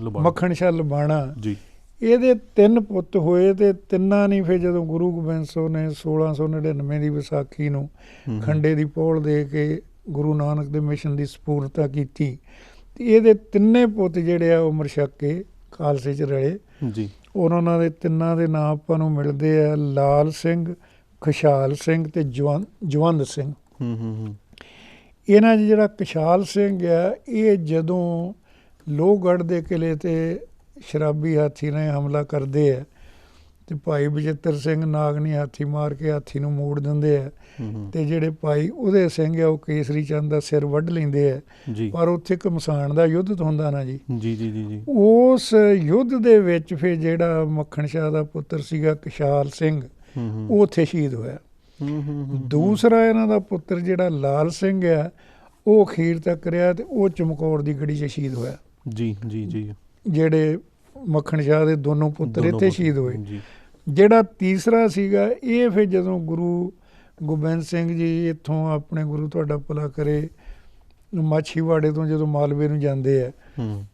ਮੱਖਣ ਸ਼ਾਹ ਲਬਾਣਾ। ਜੀ। ਇਹਦੇ ਤਿੰਨ ਪੁੱਤ ਹੋਏ ਤੇ ਤਿੰਨਾਂ ਨੇ ਫਿਰ ਜਦੋਂ ਗੁਰੂ ਗੋਬਿੰਦ ਸਿੰਘ ਨੇ 1699 ਦੀ ਵਿਸਾਖੀ ਨੂੰ ਖੰਡੇ ਦੀ ਪੋਲ ਦੇ ਕੇ ਗੁਰੂ ਨਾਨਕ ਦੇ ਮਿਸ਼ਨ ਦੀ ਸਪੂਰਤਾ ਕੀਤੀ ਤੇ ਇਹਦੇ ਤਿੰਨੇ ਪੁੱਤ ਜਿਹੜੇ ਆ ਉਹ ਮਰਸ਼ਕੇ ਖਾਲਸੇ 'ਚ ਰਲੇ। ਜੀ। ਉਹਨਾਂ ਦੇ ਤਿੰਨਾਂ ਦੇ ਨਾਮ ਆਪਾਂ ਨੂੰ ਮਿਲਦੇ ਆ ਲਾਲ ਸਿੰਘ ਖੁਸ਼ਹਾਲ ਸਿੰਘ ਤੇ ਜਵੰਦ ਸਿੰਘ। ਹੂੰ ਹੂੰ ਹੂੰ ਇਹਨਾਂ ਜਿਹੜਾ ਕਸ਼ਾਲ ਸਿੰਘ ਆ ਇਹ ਜਦੋਂ ਲੋਹਗੜ੍ਹ ਦੇ ਕਿਲੇ ਤੇ ਸ਼ਰਾਬੀ ਹਾਥੀ ਨੇ ਹਮਲਾ ਕਰਦੇ ਆ ਤੇ ਭਾਈ ਬਚਿੱਤਰ ਸਿੰਘ ਨਾਗਨੀ ਹਾਥੀ ਮਾਰ ਕੇ ਹਾਥੀ ਨੂੰ ਮੋੜ ਦਿੰਦੇ ਆ। ਤੇ ਜਿਹੜੇ ਭਾਈ ਉਹਦੇ ਸਿੰਘ ਆ ਉਹ ਕੇਸਰੀ ਚੰਦ ਦਾ ਸਿਰ ਵੱਢ ਲੈਂਦੇ ਆ। ਪਰ ਉੱਥੇ ਕਮਸਾਨ ਦਾ ਯੁੱਧ ਹੁੰਦਾ ਨਾ ਜੀ। ਜੀ ਜੀ ਜੀ ਉਸ ਯੁੱਧ ਦੇ ਵਿੱਚ ਫਿਰ ਜਿਹੜਾ ਮੱਖਣ ਸ਼ਾਹ ਦਾ ਪੁੱਤਰ ਸੀਗਾ ਕਸ਼ਾਲ ਸਿੰਘ ਉਹ ਉੱਥੇ ਸ਼ਹੀਦ ਹੋਇਆ। ਦੂਸਰਾ ਇਹਨਾਂ ਦਾ ਪੁੱਤਰ ਜਿਹੜਾ ਲਾਲ ਸਿੰਘ ਆ ਉਹ ਅਖੀਰ ਤੱਕ ਰਿਹਾ ਤੇ ਉਹ ਚਮਕੌਰ ਦੀ ਗੜੀ 'ਚ ਸ਼ਹੀਦ ਹੋਇਆ। ਜੀ ਜੀ ਜੀ। ਜਿਹੜੇ ਮੱਖਣ ਸ਼ਾਹ ਦੇ ਦੋਨੋਂ ਪੁੱਤਰ ਇੱਥੇ ਸ਼ਹੀਦ ਹੋਏ। ਜੀ ਜਿਹੜਾ ਤੀਸਰਾ ਸੀਗਾ ਇਹ ਫਿਰ ਜਦੋਂ ਗੁਰੂ ਗੋਬਿੰਦ ਸਿੰਘ ਜੀ ਇੱਥੋਂ ਆਪਣੇ ਗੁਰੂ ਤੁਹਾਡਾ ਭਲਾ ਕਰੇ ਮਾਛੀਵਾੜੇ ਤੋਂ ਜਦੋਂ ਮਾਲਵੇ ਨੂੰ ਜਾਂਦੇ ਆ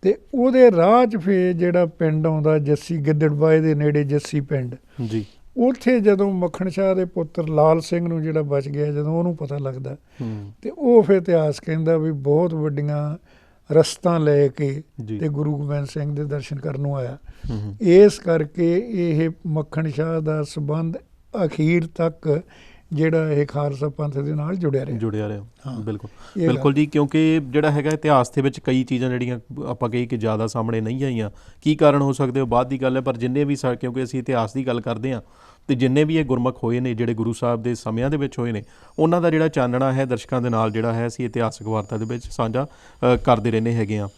ਤੇ ਉਹਦੇ ਰਾਹ 'ਚ ਫਿਰ ਜਿਹੜਾ ਪਿੰਡ ਆਉਂਦਾ ਜੱਸੀ ਗਿੱਦੜਬਾਏ ਦੇ ਨੇੜੇ ਜੱਸੀ ਪਿੰਡ ਜੀ। ਉੱਥੇ ਜਦੋਂ ਮੱਖਣ ਸ਼ਾਹ ਦੇ ਪੁੱਤਰ ਲਾਲ ਸਿੰਘ ਨੂੰ ਜਿਹੜਾ ਬਚ ਗਿਆ ਜਦੋਂ ਉਹਨੂੰ ਪਤਾ ਲੱਗਦਾ ਤੇ ਉਹ ਫਿਰ ਇਤਿਹਾਸ ਕਹਿੰਦਾ ਵੀ ਬਹੁਤ ਵੱਡੀਆਂ ਰਸਤਾਂ ਲੈ ਕੇ ਤੇ ਗੁਰੂ ਗੋਬਿੰਦ ਸਿੰਘ ਦੇ ਦਰਸ਼ਨ ਕਰਨ ਨੂੰ ਆਇਆ। ਇਸ ਕਰਕੇ ਇਹ ਮੱਖਣ ਸ਼ਾਹ ਦਾ ਸਬੰਧ ਅਖੀਰ ਤੱਕ ਜਿਹੜਾ ਇਹ ਖਾਲਸਾ ਪੰਥ ਦੇ ਨਾਲ ਜੁੜਿਆ ਰਿਹਾ। ਜੁੜਿਆ ਰਿਹਾ। ਬਿਲਕੁਲ। ਬਿਲਕੁਲ ਜੀ ਕਿਉਂਕਿ ਜਿਹੜਾ ਹੈਗਾ ਇਤਿਹਾਸ ਦੇ ਵਿੱਚ ਕਈ ਚੀਜ਼ਾਂ ਜਿਹੜੀਆਂ ਆਪਾਂ ਕਹੀ ਕਿ ਜ਼ਿਆਦਾ ਸਾਹਮਣੇ ਨਹੀਂ ਆਈਆਂ। ਕੀ ਕਾਰਨ ਹੋ ਸਕਦੇ ਹੋ? ਬਾਅਦ ਦੀ ਗੱਲ ਹੈ ਪਰ ਜਿੰਨੇ ਵੀ ਕਿਉਂਕਿ ਅਸੀਂ ਇਤਿਹਾਸ ਦੀ ਗੱਲ ਕਰਦੇ ਹਾਂ ਤੇ ਜਿੰਨੇ ਵੀ ਇਹ ਗੁਰਮੁਖ ਹੋਏ ਨੇ ਜਿਹੜੇ ਗੁਰੂ ਸਾਹਿਬ ਦੇ ਸਮਿਆਂ ਦੇ ਵਿੱਚ ਹੋਏ ਨੇ ਉਹਨਾਂ ਦਾ ਜਿਹੜਾ ਚਾਨਣਾ ਹੈ ਦਰਸ਼ਕਾਂ ਦੇ ਨਾਲ ਜਿਹੜਾ ਹੈ ਅਸੀਂ ਇਤਿਹਾਸਕ ਵਾਰਤਾ ਦੇ ਵਿੱਚ ਸਾਂਝਾ ਕਰਦੇ ਰਹਿੰਦੇ ਹੈਗੇ ਆ